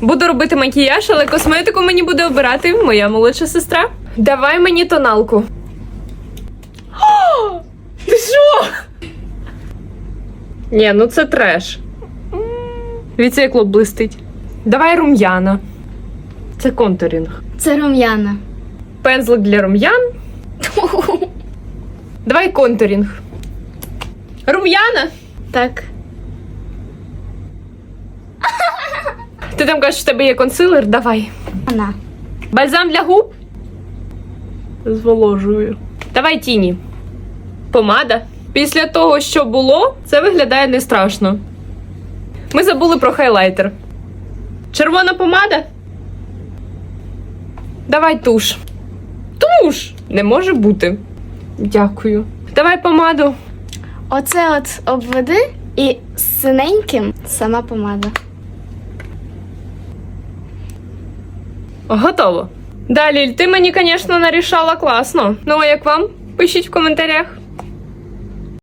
Буду робити макіяж, але косметику мені буде обирати моя молодша сестра. Давай мені тоналку. О, Ти що? Ні, ну це треш. Віце як лоб блистить. Давай рум'яна. Це контурінг. Це рум'яна. Пензлик для рум'ян. Давай контурінг. Рум'яна? Так. Ти там кажеш, що в тебе є консилер? Давай. Вона. Бальзам для губ? Зволожую. Давай тіні. Помада. Після того, що було, це виглядає не страшно. Ми забули про хайлайтер. Червона помада? Давай туш. Туш! Не може бути. Дякую. Давай помаду. Оце от обведи і з синеньким сама помада. Готово. Далі, ти мені, звісно, нарішала класно. Ну а як вам? Пишіть в коментарях.